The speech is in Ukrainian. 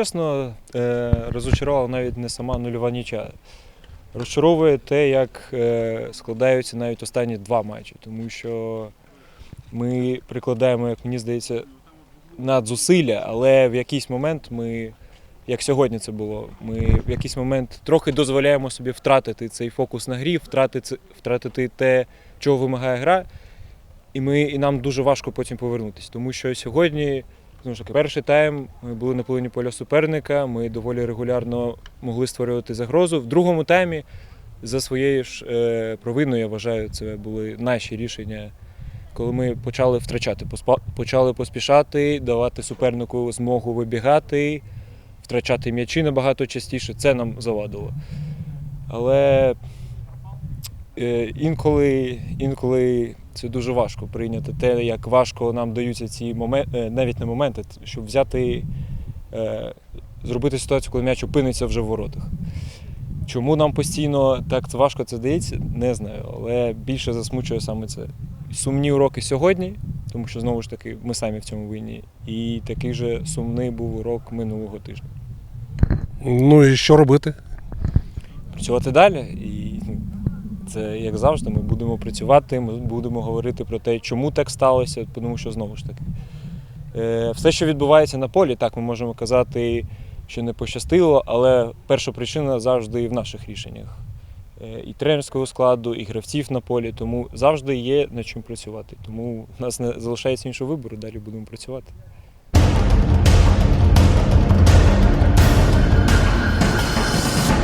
чесно, е, розочарувала навіть не сама нульова нічия. Розчаровує те, як е, складаються навіть останні два матчі, тому що ми прикладаємо, як мені здається, надзусилля, але в якийсь момент ми, як сьогодні це було, ми в якийсь момент трохи дозволяємо собі втратити цей фокус на грі, втратити, втратити те, чого вимагає гра. І, ми, і нам дуже важко потім повернутися. Тому що сьогодні, ж таки, перший тайм ми були на половині поля суперника, ми доволі регулярно могли створювати загрозу. В другому таймі за своєю ж е, провиною, я вважаю, це були наші рішення, коли ми почали втрачати, почали поспішати, давати супернику змогу вибігати, втрачати м'ячі набагато частіше. Це нам завадило. Але інколи, інколи це дуже важко прийняти те, як важко нам даються ці моменти, навіть не моменти, щоб взяти, е, зробити ситуацію, коли м'яч опиниться вже в воротах. Чому нам постійно так важко це дається, не знаю, але більше засмучує саме це. Сумні уроки сьогодні, тому що знову ж таки ми самі в цьому винні. І такий же сумний був урок минулого тижня. Ну і що робити? працювати далі. Це як завжди, ми будемо працювати, ми будемо говорити про те, чому так сталося, тому що знову ж таки. е, Все, що відбувається на полі, так ми можемо казати, що не пощастило, але перша причина завжди в наших рішеннях. Е, І тренерського складу, і гравців на полі, тому завжди є над чим працювати. Тому в нас не залишається іншого вибору, далі будемо працювати.